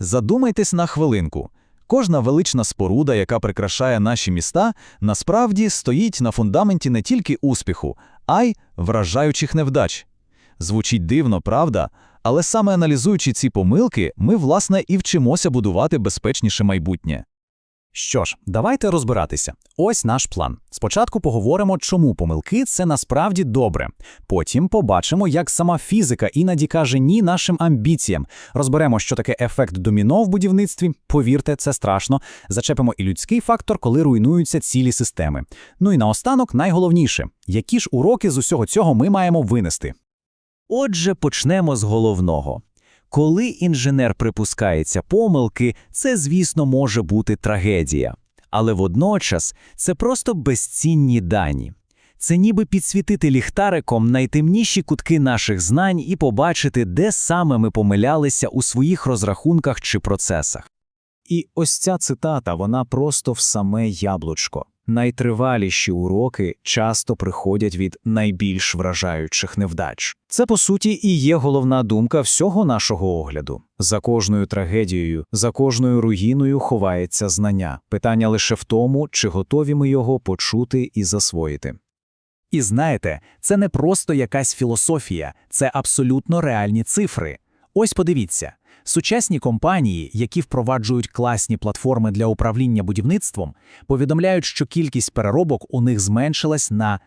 Задумайтесь на хвилинку. Кожна велична споруда, яка прикрашає наші міста, насправді стоїть на фундаменті не тільки успіху, а й вражаючих невдач. Звучить дивно, правда? Але саме аналізуючи ці помилки, ми, власне, і вчимося будувати безпечніше майбутнє. Що ж, давайте розбиратися. Ось наш план. Спочатку поговоримо, чому помилки це насправді добре. Потім побачимо, як сама фізика іноді каже ні нашим амбіціям. Розберемо, що таке ефект доміно в будівництві. Повірте, це страшно. Зачепимо і людський фактор, коли руйнуються цілі системи. Ну і наостанок, найголовніше, які ж уроки з усього цього ми маємо винести. Отже, почнемо з головного. Коли інженер припускається помилки, це, звісно, може бути трагедія. Але водночас це просто безцінні дані. Це ніби підсвітити ліхтариком найтемніші кутки наших знань і побачити, де саме ми помилялися у своїх розрахунках чи процесах. І ось ця цитата, вона просто в саме яблучко. Найтриваліші уроки часто приходять від найбільш вражаючих невдач. Це, по суті, і є головна думка всього нашого огляду. За кожною трагедією, за кожною руїною ховається знання. Питання лише в тому, чи готові ми його почути і засвоїти. І знаєте, це не просто якась філософія, це абсолютно реальні цифри. Ось подивіться. Сучасні компанії, які впроваджують класні платформи для управління будівництвом, повідомляють, що кількість переробок у них зменшилась на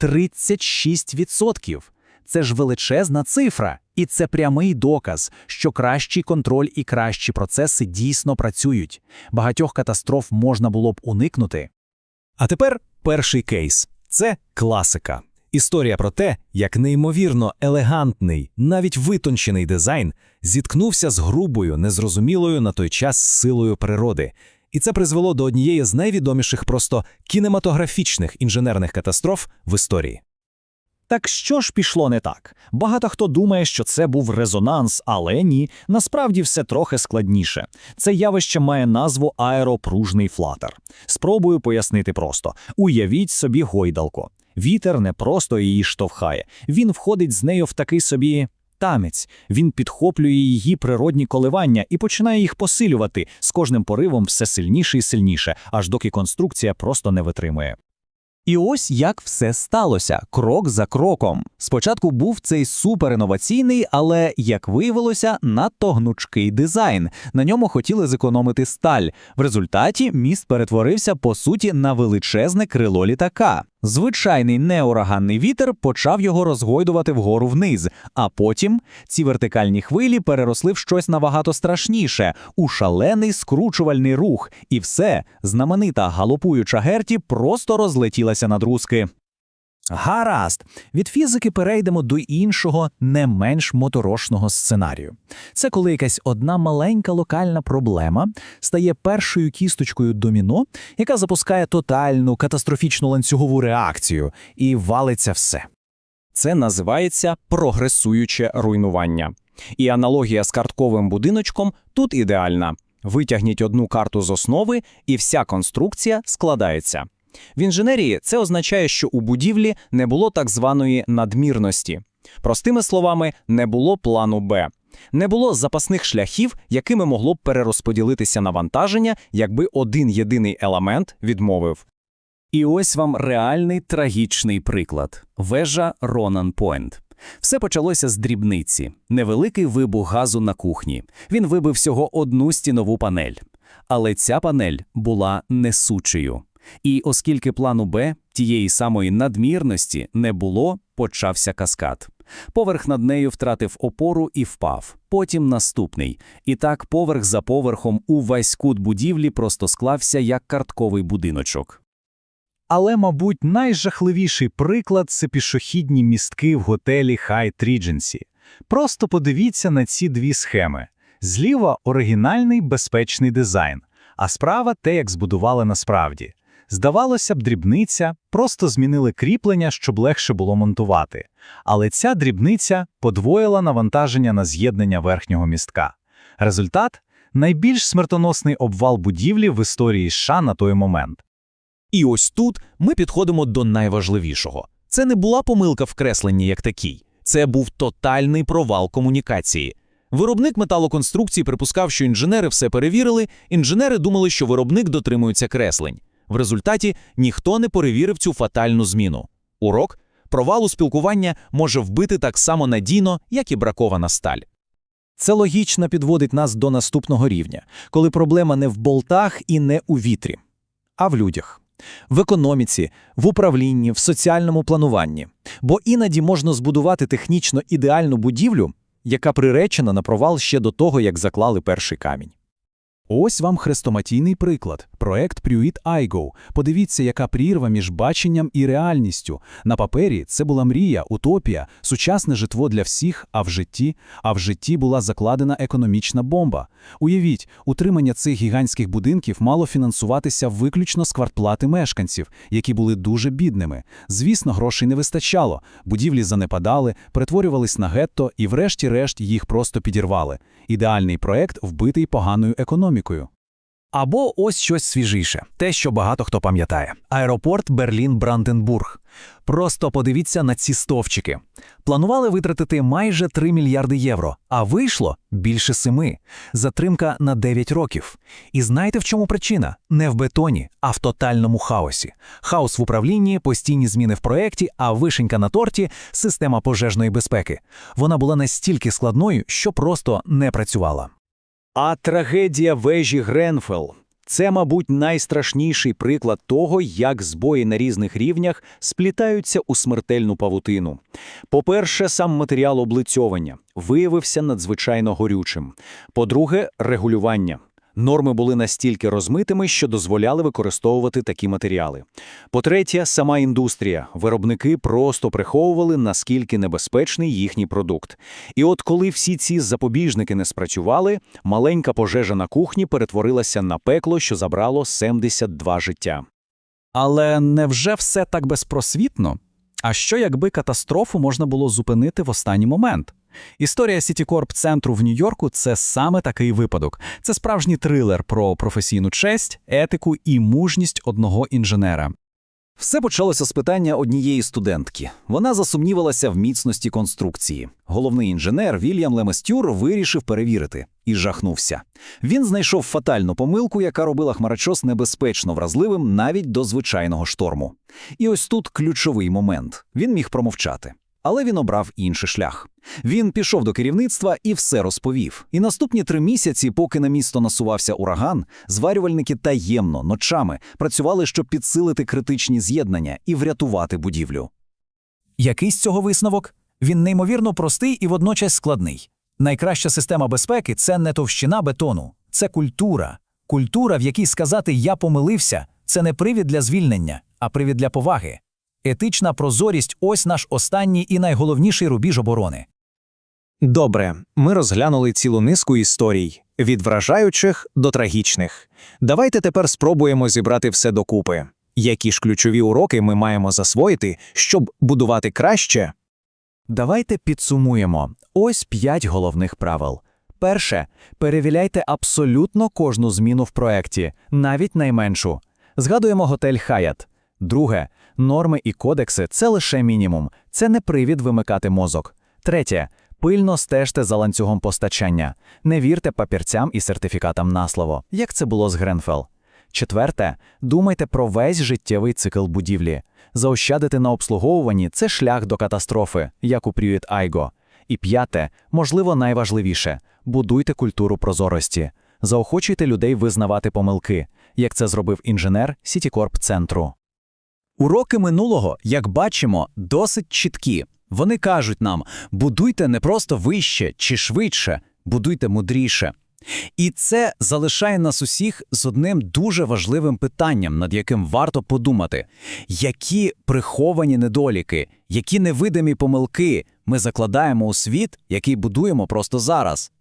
36%. Це ж величезна цифра, і це прямий доказ, що кращий контроль і кращі процеси дійсно працюють. Багатьох катастроф можна було б уникнути. А тепер перший кейс це класика. Історія про те, як неймовірно елегантний, навіть витончений дизайн зіткнувся з грубою, незрозумілою на той час силою природи. І це призвело до однієї з найвідоміших просто кінематографічних інженерних катастроф в історії. Так що ж пішло не так? Багато хто думає, що це був резонанс, але ні, насправді все трохи складніше. Це явище має назву аеропружний флатер. Спробую пояснити просто: уявіть собі гойдалку. Вітер не просто її штовхає, він входить з нею в такий собі танець. Він підхоплює її природні коливання і починає їх посилювати з кожним поривом все сильніше і сильніше, аж доки конструкція просто не витримує. І ось як все сталося, крок за кроком. Спочатку був цей суперінноваційний, але, як виявилося, надто гнучкий дизайн. На ньому хотіли зекономити сталь. В результаті міст перетворився по суті на величезне крило літака. Звичайний неураганний вітер почав його розгойдувати вгору вниз, а потім ці вертикальні хвилі переросли в щось набагато страшніше у шалений скручувальний рух, і все, знаменита галопуюча Герті просто розлетілася на друзки. Гаразд, від фізики перейдемо до іншого, не менш моторошного сценарію. Це коли якась одна маленька локальна проблема стає першою кісточкою доміно, яка запускає тотальну катастрофічну ланцюгову реакцію, і валиться все. Це називається прогресуюче руйнування. І аналогія з картковим будиночком тут ідеальна. Витягніть одну карту з основи, і вся конструкція складається. В інженерії це означає, що у будівлі не було так званої надмірності. Простими словами, не було плану Б. Не було запасних шляхів, якими могло б перерозподілитися навантаження, якби один єдиний елемент відмовив. І ось вам реальний трагічний приклад вежа Ронан Пойнт. Все почалося з дрібниці, невеликий вибух газу на кухні. Він вибив всього одну стінову панель. Але ця панель була несучою. І оскільки плану Б, тієї самої надмірності, не було, почався каскад. Поверх над нею втратив опору і впав, потім наступний. І так поверх за поверхом увесь кут будівлі просто склався як картковий будиночок. Але, мабуть, найжахливіший приклад це пішохідні містки в готелі Hyatt Regency. Просто подивіться на ці дві схеми. Зліва оригінальний безпечний дизайн, а справа те, як збудували насправді. Здавалося б, дрібниця, просто змінили кріплення, щоб легше було монтувати. Але ця дрібниця подвоїла навантаження на з'єднання верхнього містка. Результат найбільш смертоносний обвал будівлі в історії США на той момент. І ось тут ми підходимо до найважливішого. Це не була помилка в кресленні як такій, це був тотальний провал комунікації. Виробник металоконструкцій припускав, що інженери все перевірили, інженери думали, що виробник дотримується креслень. В результаті ніхто не перевірив цю фатальну зміну. Урок – провал у спілкування може вбити так само надійно, як і бракована сталь. Це логічно підводить нас до наступного рівня, коли проблема не в болтах і не у вітрі, а в людях. В економіці, в управлінні, в соціальному плануванні. Бо іноді можна збудувати технічно ідеальну будівлю, яка приречена на провал ще до того, як заклали перший камінь. Ось вам хрестоматійний приклад – проект Pruitt iGo. Подивіться, яка прірва між баченням і реальністю. На папері це була мрія, утопія, сучасне житло для всіх, а в житті, а в житті була закладена економічна бомба. Уявіть, утримання цих гігантських будинків мало фінансуватися виключно з квартплати мешканців, які були дуже бідними. Звісно, грошей не вистачало, будівлі занепадали, перетворювались на гетто і врешті-решт їх просто підірвали. Ідеальний проект вбитий поганою економікою. Або ось щось свіжіше, те, що багато хто пам'ятає. Аеропорт Берлін-Бранденбург. Просто подивіться на ці стовпчики. Планували витратити майже 3 мільярди євро, а вийшло більше 7. Затримка на 9 років. І знаєте, в чому причина? Не в бетоні, а в тотальному хаосі. Хаос в управлінні, постійні зміни в проєкті, а вишенька на торті – система пожежної безпеки. Вона була настільки складною, що просто не працювала. А трагедія вежі Гренфелл – це, мабуть, найстрашніший приклад того, як збої на різних рівнях сплітаються у смертельну павутину. По-перше, сам матеріал облицьовання виявився надзвичайно горючим. По-друге, регулювання. Норми були настільки розмитими, що дозволяли використовувати такі матеріали. По-третє, сама індустрія. Виробники просто приховували, наскільки небезпечний їхній продукт. І от коли всі ці запобіжники не спрацювали, маленька пожежа на кухні перетворилася на пекло, що забрало 72 життя. Але невже все так безпросвітно? А що якби катастрофу можна було зупинити в останній момент? Історія Сітікорп центру в Нью-Йорку це саме такий випадок. Це справжній трилер про професійну честь, етику і мужність одного інженера. Все почалося з питання однієї студентки. Вона засумнівалася в міцності конструкції. Головний інженер Вільям Леместюр вирішив перевірити і жахнувся. Він знайшов фатальну помилку, яка робила хмарочос небезпечно вразливим навіть до звичайного шторму. І ось тут ключовий момент. Він міг промовчати. Але він обрав інший шлях. Він пішов до керівництва і все розповів. І наступні три місяці, поки на місто насувався ураган, зварювальники таємно, ночами працювали, щоб підсилити критичні з'єднання і врятувати будівлю. Який з цього висновок? Він неймовірно простий і водночас складний. Найкраща система безпеки це не товщина бетону, це культура. Культура, в якій сказати Я помилився, це не привід для звільнення, а привід для поваги. Етична прозорість ось наш останній і найголовніший рубіж оборони. Добре, ми розглянули цілу низку історій від вражаючих до трагічних. Давайте тепер спробуємо зібрати все докупи. Які ж ключові уроки ми маємо засвоїти, щоб будувати краще? Давайте підсумуємо. Ось п'ять головних правил. Перше, перевіряйте абсолютно кожну зміну в проєкті, навіть найменшу. Згадуємо готель Хаят. Друге, норми і кодекси це лише мінімум, це не привід вимикати мозок. Третє, пильно стежте за ланцюгом постачання. Не вірте папірцям і сертифікатам на слово, як це було з Гренфелл. Четверте, думайте про весь життєвий цикл будівлі. Заощадити на обслуговуванні це шлях до катастрофи, як у Pruitt Айго. І п'яте, можливо, найважливіше будуйте культуру прозорості. Заохочуйте людей визнавати помилки, як це зробив інженер Сітікорп центру. Уроки минулого, як бачимо, досить чіткі. Вони кажуть нам: будуйте не просто вище чи швидше, будуйте мудріше. І це залишає нас усіх з одним дуже важливим питанням, над яким варто подумати: які приховані недоліки, які невидимі помилки ми закладаємо у світ, який будуємо просто зараз.